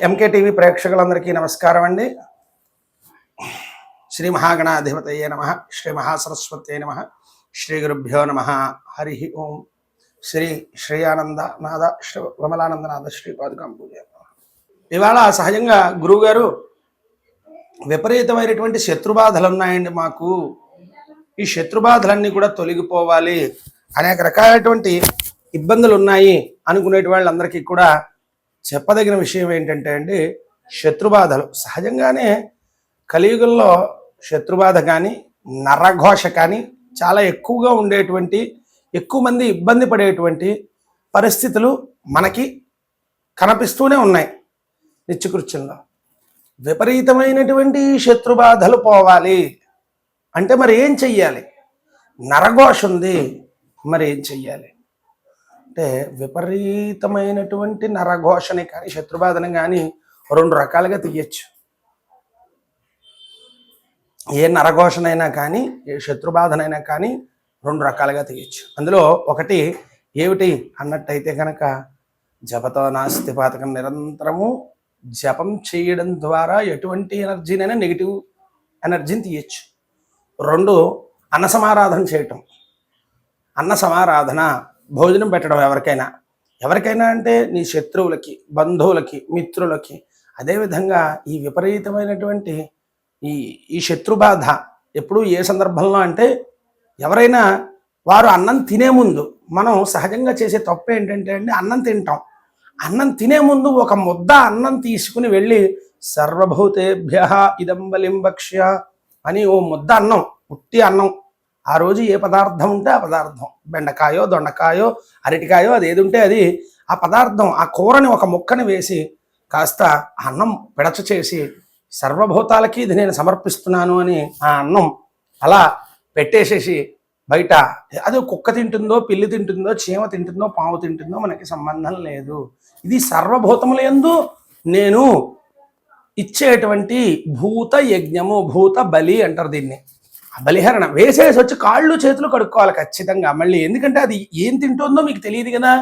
MK TV ప్రేక్షకులందరికీ నమస్కారం అండి. శ్రీ మహాగణాధిపతయే నమ శ్రీ మహాసరస్వతే నమ శ్రీ గురుభ్యో నమ హరి ఓం. శ్రీ శ్రీయానంద నాద శ్రీ విమలానందనాథ శ్రీ పాదుకాం పూజ. ఇవాళ సహజంగా గురువుగారు విపరీతమైనటువంటి శత్రుబాధలు ఉన్నాయండి మాకు. ఈ శత్రుబాధలన్నీ కూడా తొలగిపోవాలి. అనేక రకాలైనటువంటి ఇబ్బందులు ఉన్నాయి అనుకునేటి వాళ్ళందరికీ కూడా చెప్పదగిన విషయం ఏంటంటే అండి శత్రుబాధలు. సహజంగానే కలియుగంలో శత్రుబాధ కానీ నరఘోష కానీ చాలా ఎక్కువగా ఉండేటువంటి ఎక్కువ మంది ఇబ్బంది పడేటువంటి పరిస్థితులు మనకి కనిపిస్తూనే ఉన్నాయి నిత్యకృత్యంలో. విపరీతమైనటువంటి శత్రుబాధలు పోవాలి అంటే మరి ఏం చెయ్యాలి? నరఘోష ఉంది మరి ఏం చెయ్యాలి? అంటే విపరీతమైనటువంటి నరఘోషని కానీ శత్రుబాధని కానీ రెండు రకాలుగా తీయచ్చు. ఏ నరఘోషనైనా కానీ ఏ శత్రుబాధనైనా కానీ రెండు రకాలుగా తీయచ్చు. అందులో ఒకటి ఏమిటి అన్నట్టయితే కనుక జపతో నాస్తి పాతకం నిరంతరము జపం చేయడం ద్వారా ఎటువంటి ఎనర్జీనైనా నెగిటివ్ ఎనర్జీని తీయచ్చు. రెండు అన్న సమారాధన చేయటం. అన్న సమారాధన భోజనం పెట్టడం ఎవరికైనా. ఎవరికైనా అంటే నీ శత్రువులకి బంధువులకి మిత్రులకి. అదేవిధంగా ఈ విపరీతమైనటువంటి ఈ ఈ శత్రుబాధ ఎప్పుడు ఏ సందర్భంలో అంటే ఎవరైనా వారు అన్నం తినే ముందు మనం సహజంగా చేసే తప్పు ఏంటంటే అండి అన్నం తింటాం. అన్నం తినే ముందు ఒక ముద్ద అన్నం తీసుకుని వెళ్ళి సర్వభూతేభ్య ఇదంబలింబక్ష్య అని ఓ ముద్ద అన్నం ఉట్టి అన్నం ఆ రోజు ఏ పదార్థం ఉంటే ఆ పదార్థం. బెండకాయో దొండకాయో అరటికాయో అది ఏది ఉంటే అది ఆ పదార్థం ఆ కూరని ఒక ముక్కని వేసి కాస్త అన్నం పిడచ చేసి సర్వభూతాలకి ఇది నేను సమర్పిస్తున్నాను అని ఆ అన్నం అలా పెట్టేసేసి బయట అది కుక్క తింటుందో పిల్లి తింటుందో చీమ తింటుందో పాము తింటుందో మనకి సంబంధం లేదు. ఇది సర్వభూతములందు నేను ఇచ్చేటువంటి భూత యజ్ఞము భూత బలి అంటారు దీన్ని. బలిహరణ. వేసేసి వచ్చి కాళ్ళు చేతులు కడుక్కోవాలి ఖచ్చితంగా మళ్ళీ. ఎందుకంటే అది ఏం తింటుందో మీకు తెలియదు కదా.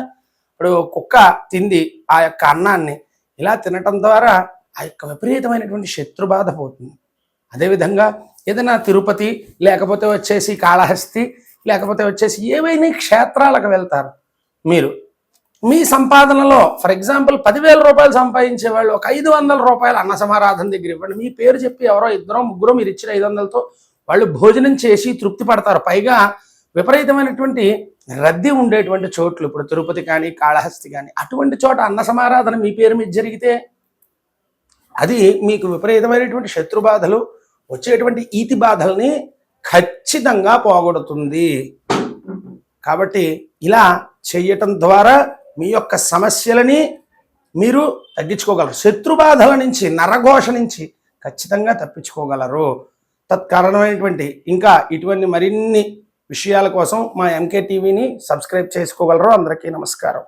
ఇప్పుడు కుక్క తింది ఆ యొక్క అన్నాన్ని. ఇలా తినటం ద్వారా ఆ యొక్క విపరీతమైనటువంటి శత్రుబాధ పోతుంది. అదేవిధంగా ఏదైనా తిరుపతి లేకపోతే వచ్చేసి కాళహస్తి లేకపోతే వచ్చేసి ఏవైనా క్షేత్రాలకు వెళ్తారు. మీరు మీ సంపాదనలో ఫర్ ఎగ్జాంపుల్ పదివేల రూపాయలు సంపాదించే వాళ్ళు ఒక ఐదు వందల రూపాయలు అన్న సమారాధన దగ్గర ఇవ్వండి. మీ పేరు చెప్పి ఎవరో ఇద్దరో ముగ్గురో మీరు ఇచ్చిన ఐదు వందలతో వాళ్ళు భోజనం చేసి తృప్తి పడతారు. పైగా విపరీతమైనటువంటి రద్దీ ఉండేటువంటి చోట్లు ఇప్పుడు తిరుపతి కానీ కాళహస్తి కానీ అటువంటి చోట అన్న సమారాధన మీ పేరు మీద జరిగితే అది మీకు విపరీతమైనటువంటి శత్రు బాధలు వచ్చేటువంటి ఈతి బాధల్ని ఖచ్చితంగా పోగొడుతుంది. కాబట్టి ఇలా చేయటం ద్వారా మీ యొక్క సమస్యలని మీరు తగ్గించుకోగలరు. శత్రు బాధల నుంచి నరఘోష నుంచి ఖచ్చితంగా తప్పించుకోగలరు. తత్కారణమైనటువంటి ఇంకా ఇటువంటి మరిన్ని విషయాల కోసం మా ఎంకే టీవీని సబ్స్క్రైబ్ చేసుకోగలరు. అందరికీ నమస్కారం.